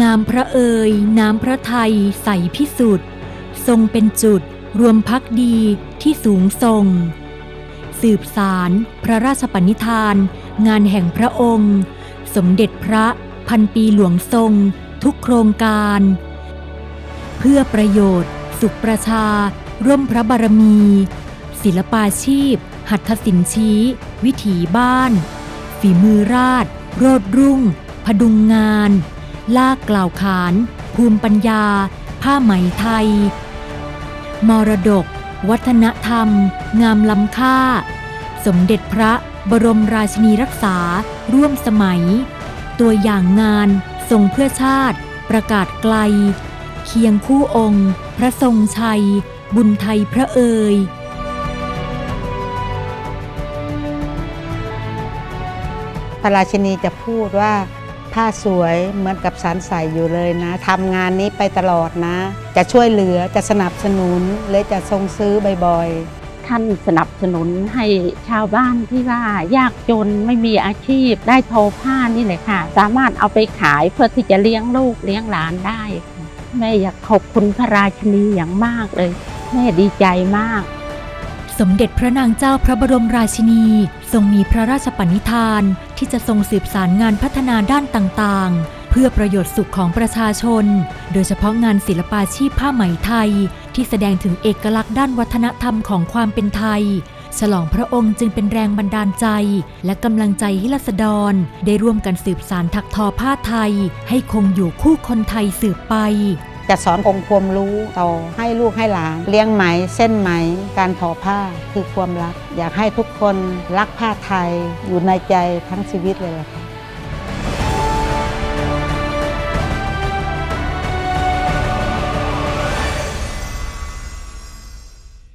งามพระเอย น้ำพระไทยใสพิสุทธิ์ทรงเป็นจุดรวมพักดีที่สูงทรงสืบสารพระราชปณิธาน งานแห่งพระองค์ สมเด็จพระพันปีหลวงทรง ทุกโครงการ เพื่อประโยชน์ สุขประชา ร่วมพระบารมี ศิลปาชีพ หัตถศิลป์ชี้ วิถีบ้าน ฝีมือราช โรดรุ่ง พดุงงาน ลากกล่าวขาน ภูมิปัญญา ผ้าไหมไทย มรดก วัฒนธรรม งามล้ำค่า สมเด็จพระบรมราชินีรักษา ร่วมสมัย ตัวอย่างงานทรงเพื่อชาติ ประกาศไกล เคียงคู่องค์ พระทรงชัย บุญไทยพระเอยพระราชินีจะพูดว่า ผ้าสวยเหมือนกับสารใส่อยู่เลยนะทำงานนี้ไปตลอดนะ จะช่วยเหลือจะสนับสนุนและจะทรงซื้อบ่อยๆ ท่านสนับสนุนให้ชาวบ้านที่ว่ายากจนไม่มีอาชีพได้โทอผ้านี่เลยค่ะ สามารถเอาไปขายเพื่อที่จะเลี้ยงลูกเลี้ยงหลานได้แม่อยากขอบคุณพระราชนีอย่างมากเลย แม่ดีใจมาก สมเด็จพระนางเจ้าพระบรมราชินี ทรงมีพระราชปณิธานที่จะทรงสืบสารงานพัฒนาด้านต่างๆ เพื่อประโยชน์สุขของประชาชน โดยเฉพาะงานศิลปาชีพผ้าไหมไทย ที่แสดงถึงเอกลักษณ์ด้านวัฒนธรรมของความเป็นไทย ฉลองพระองค์จึงเป็นแรงบันดาลใจ และกำลังใจให้รัษฎร ได้ร่วมกันสืบสารถักทอผ้าไทย ให้คงอยู่คู่คนไทยสืบไป จะสอนองค์ความรู้ต่อให้ลูกให้หลานเลี้ยงไหมเส้นไหม การทอผ้าคือความรัก อยากให้ทุกคนรักผ้าไทยอยู่ในใจทั้งชีวิตเลยล่ะค่ะ